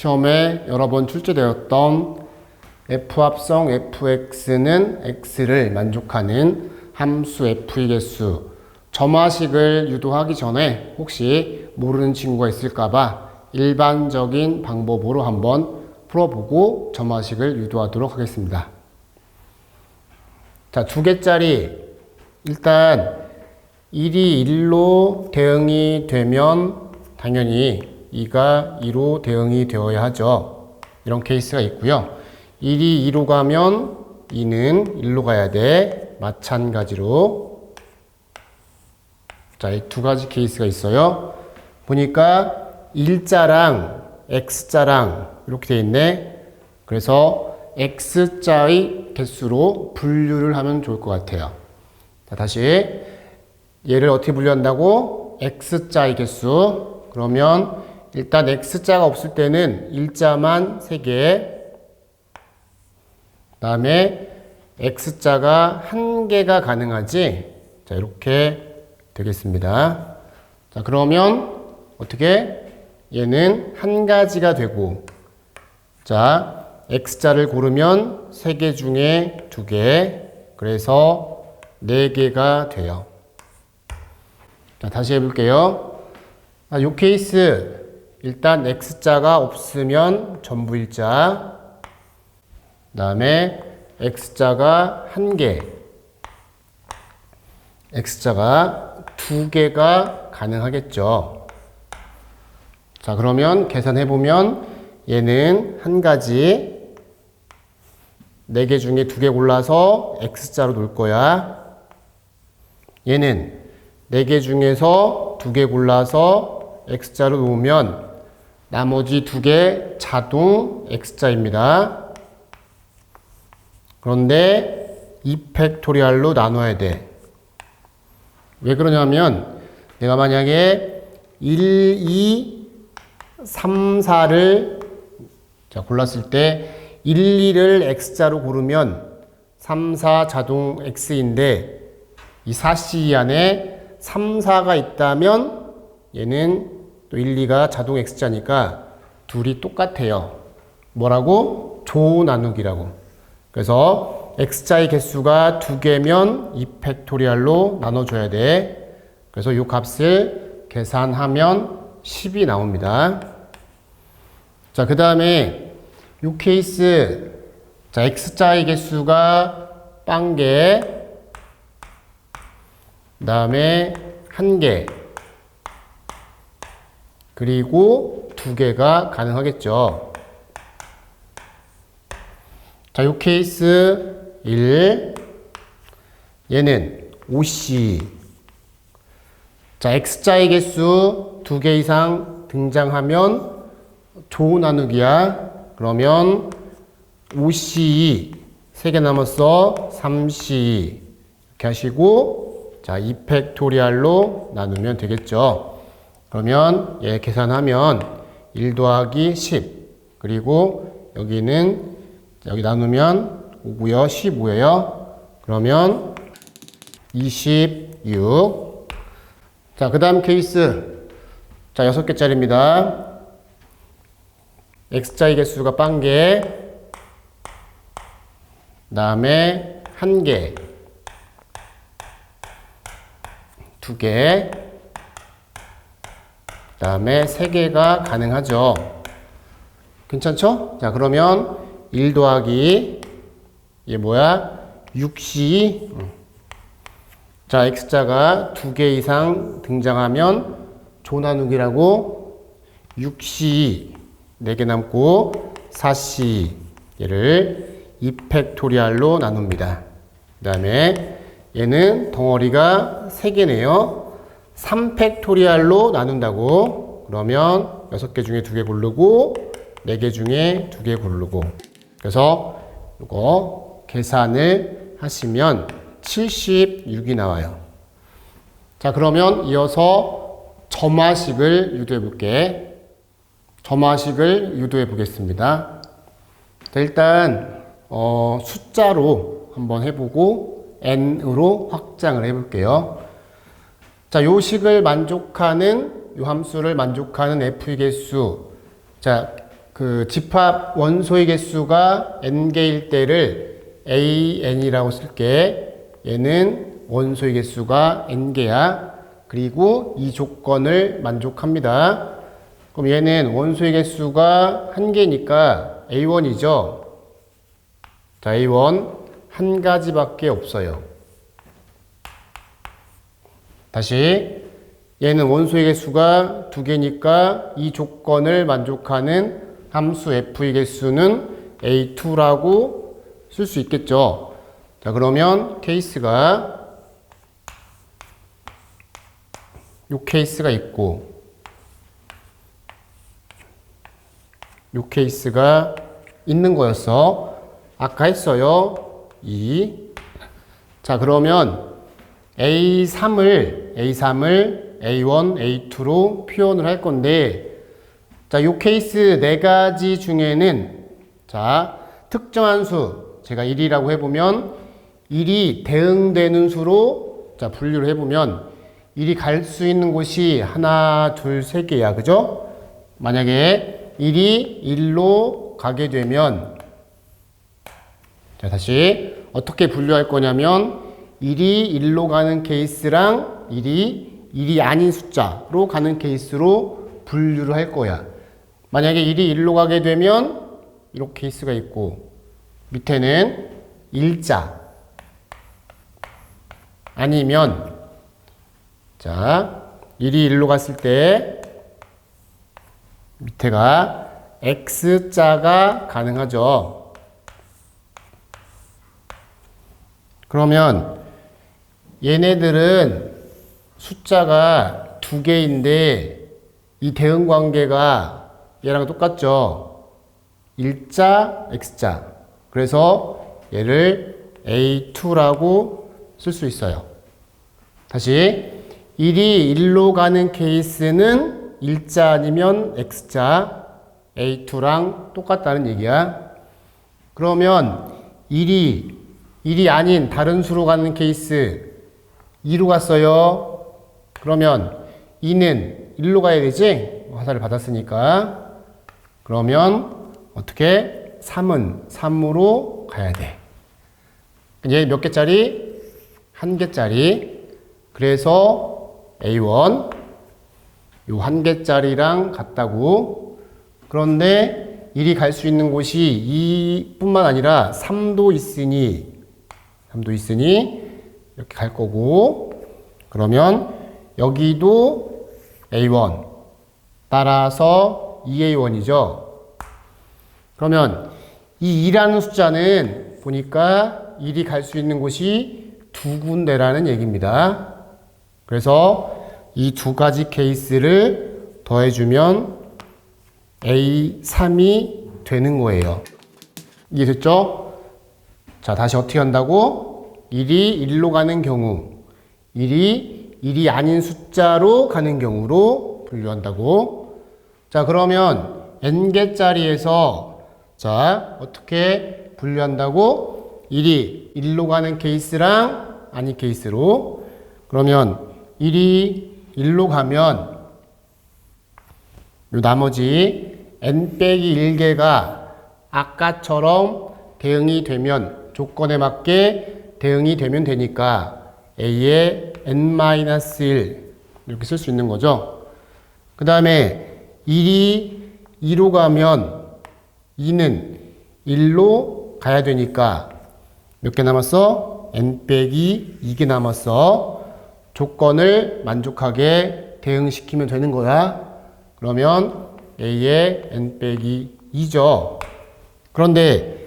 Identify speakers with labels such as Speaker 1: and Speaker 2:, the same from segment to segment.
Speaker 1: 시험에 여러 번 출제되었던 F합성 fx는 x를 만족하는 함수 f의 개수 점화식을 유도하기 전에 혹시 모르는 친구가 있을까봐 일반적인 방법으로 한번 풀어보고 점화식을 유도하도록 하겠습니다. 자, 두 개짜리 일단 1이 1로 대응이 되면 당연히 2가 2로 대응이 되어야 하죠. 이런 케이스가 있고요. 1이 2로 가면 2는 1로 가야 돼. 마찬가지로. 자, 이 두 가지 케이스가 있어요. 보니까 1자랑 x자랑 이렇게 돼 있네. 그래서 x자의 개수로 분류를 하면 좋을 것 같아요. 자, 다시 얘를 어떻게 분류한다고? x자의 개수. 그러면 일단 x자가 없을 때는 1자만 3개. 다음에 x자가 1개가 가능하지. 자, 이렇게 되겠습니다. 자, 그러면 어떻게? 얘는 한 가지가 되고 자, x자를 고르면 3개 중에 2개. 그래서 4개가 돼요. 자, 다시 해볼게요. 아, 요 케이스, 일단 x자가 없으면 전부 일자. 그 다음에 x자가 한 개. x자가 두 개가 가능하겠죠. 자, 그러면 계산해보면 얘는 한 가지, 네 개 중에 두 개 골라서 x자로 놓을 거야. 얘는 네 개 중에서 두 개 골라서 x자로 놓으면 나머지 두 개 자동 x자입니다. 그런데 2팩토리얼로 나눠야 돼. 왜 그러냐면 내가 만약에 1, 2, 3, 4를 자, 골랐을 때 1, 2를 x자로 고르면 3, 4 자동 x인데 이 4C 안에 3, 4가 있다면 얘는 또 1, 2가 자동 x자니까 둘이 똑같아요. 뭐라고? 조 나누기라고. 그래서 x자의 개수가 두 개면 2팩토리얼로 나눠줘야 돼. 그래서 이 값을 계산하면 10이 나옵니다. 자, 그 다음에 이 케이스, 자, x자의 개수가 빵개, 그 다음에 한 개, 그리고 두 개가 가능하겠죠. 자, 요 케이스 1. 얘는 5C. 자, X자의 개수 두 개 이상 등장하면 조 나누기야. 그러면 5C. 3개 남았어. 3C. 이렇게 하시고, 자, 2팩토리얼로 나누면 되겠죠. 그러면 얘 계산하면 1 더하기 10. 그리고 여기는 여기 나누면 5고요. 15예요. 그러면 26. 자, 그 다음 케이스. 자, 6개짜리입니다. x자의 개수가 빵개. 그 다음에 1개. 2개. 그 다음에 3개가 가능하죠. 괜찮죠? 자, 그러면 1 더하기 이게 뭐야? 6C 자 x자가 두개 이상 등장하면 조 나누기라고 6C 4개 남고 4C 얘를 2팩토리얼로 나눕니다. 그 다음에 얘는 덩어리가 3개네요. 3팩토리얼로 나눈다고 그러면 6개 중에 2개 고르고 4개 중에 2개 고르고 그래서 이거 계산을 하시면 76이 나와요. 자, 그러면 이어서 점화식을 유도해 볼게. 점화식을 유도해 보겠습니다. 자, 일단 어, 숫자로 한번 해보고 n으로 확장을 해볼게요. 자, 요 식을 만족하는 요 함수를 만족하는 f의 개수. 자, 그그 집합 원소의 개수가 n개일 때를 an이라고 쓸게. 얘는 원소의 개수가 n개야. 그리고 이 조건을 만족합니다. 그럼 얘는 원소의 개수가 한 개니까 a1이죠. 자, a1 한 가지밖에 없어요. 다시 얘는 원소의 개수가 두 개니까 이 조건을 만족하는 함수 f의 개수는 a2라고 쓸 수 있겠죠. 자, 그러면 케이스가 요 케이스가 있고 요 케이스가 있는 거였어. 아까 했어요. 2. 자, 그러면 A3을, A3을 A1, A2로 표현을 할 건데, 자, 요 케이스 네 가지 중에는, 자, 특정한 수, 제가 1이라고 해 보면, 1이 대응되는 수로, 자, 분류를 해 보면, 1이 갈 수 있는 곳이 하나, 둘, 세 개야. 그죠? 만약에 1이 1로 가게 되면, 자, 다시 어떻게 분류할 거냐면 1이 1로 가는 케이스랑 1이 1이 아닌 숫자로 가는 케이스로 분류를 할 거야. 만약에 1이 1로 가게 되면 이렇게 케이스가 있고 밑에는 일자 아니면 자 1이 1로 갔을 때 밑에가 X자가 가능하죠. 그러면 얘네들은 숫자가 두 개인데 이 대응 관계가 얘랑 똑같죠. 일자, x자. 그래서 얘를 a2라고 쓸 수 있어요. 다시 1이 1로 가는 케이스는 일자 아니면 x자 a2랑 똑같다는 얘기야. 그러면 1이 1이 아닌 다른 수로 가는 케이스 2로 갔어요. 그러면 2는 1로 가야 되지? 화살을 받았으니까. 그러면 어떻게? 3은 3으로 가야 돼. 얘 몇 개짜리? 한 개짜리. 그래서 A1 요 한 개짜리랑 같다고. 그런데 1이 갈 수 있는 곳이 2뿐만 아니라 3도 있으니 3도 있으니 이렇게 갈 거고 그러면 여기도 A1 따라서 2A1이죠. 그러면 이 2라는 숫자는 보니까 1이 갈 수 있는 곳이 두 군데라는 얘기입니다. 그래서 이 두 가지 케이스를 더해주면 A3이 되는 거예요. 이해됐죠? 자, 다시 어떻게 한다고? 1이 1로 가는 경우, 1이 1이 아닌 숫자로 가는 경우로 분류한다고. 자, 그러면 n개짜리에서 자, 어떻게 분류한다고? 1이 1로 가는 케이스랑 아닌 케이스로. 그러면 1이 1로 가면 요 나머지 n 빼기 1개가 아까처럼 대응이 되면 조건에 맞게 대응이 되면 되니까 a의 n-1 이렇게 쓸 수 있는 거죠. 그 다음에 1이 2로 가면 2는 1로 가야 되니까 몇 개 남았어? n 빼기 2개 남았어. 조건을 만족하게 대응시키면 되는 거야. 그러면 a의 n 빼기 2죠. 그런데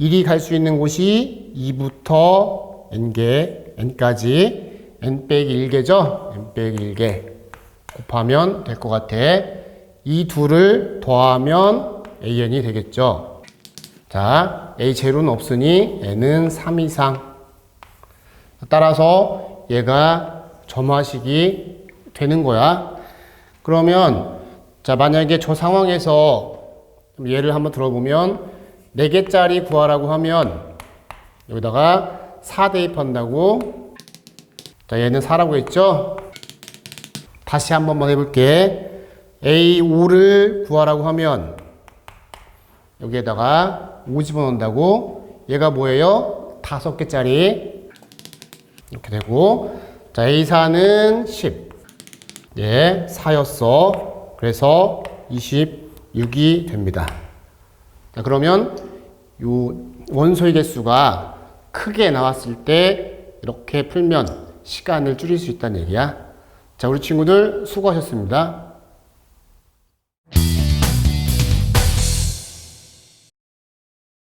Speaker 1: 1이 갈 수 있는 곳이 2부터 n개, n까지 n 빼기 1개죠? n 빼기 1개 곱하면 될 것 같아. 이 둘을 더하면 an이 되겠죠. 자, a 제로는 없으니 n은 3 이상. 따라서 얘가 점화식이 되는 거야. 그러면 자 만약에 저 상황에서 예를 한번 들어보면 4개짜리 구하라고 하면 여기다가 4 대입한다고. 자 얘는 4라고 했죠? 다시 한 번만 해볼게. A5를 구하라고 하면 여기에다가 5 집어넣는다고. 얘가 뭐예요? 다섯 개짜리. 이렇게 되고. 자 A4는 10 예, 4였어. 그래서 26이 됩니다. 자, 그러면 요 원소의 개수가 크게 나왔을 때 이렇게 풀면 시간을 줄일 수 있다는 얘기야. 자, 우리 친구들 수고하셨습니다.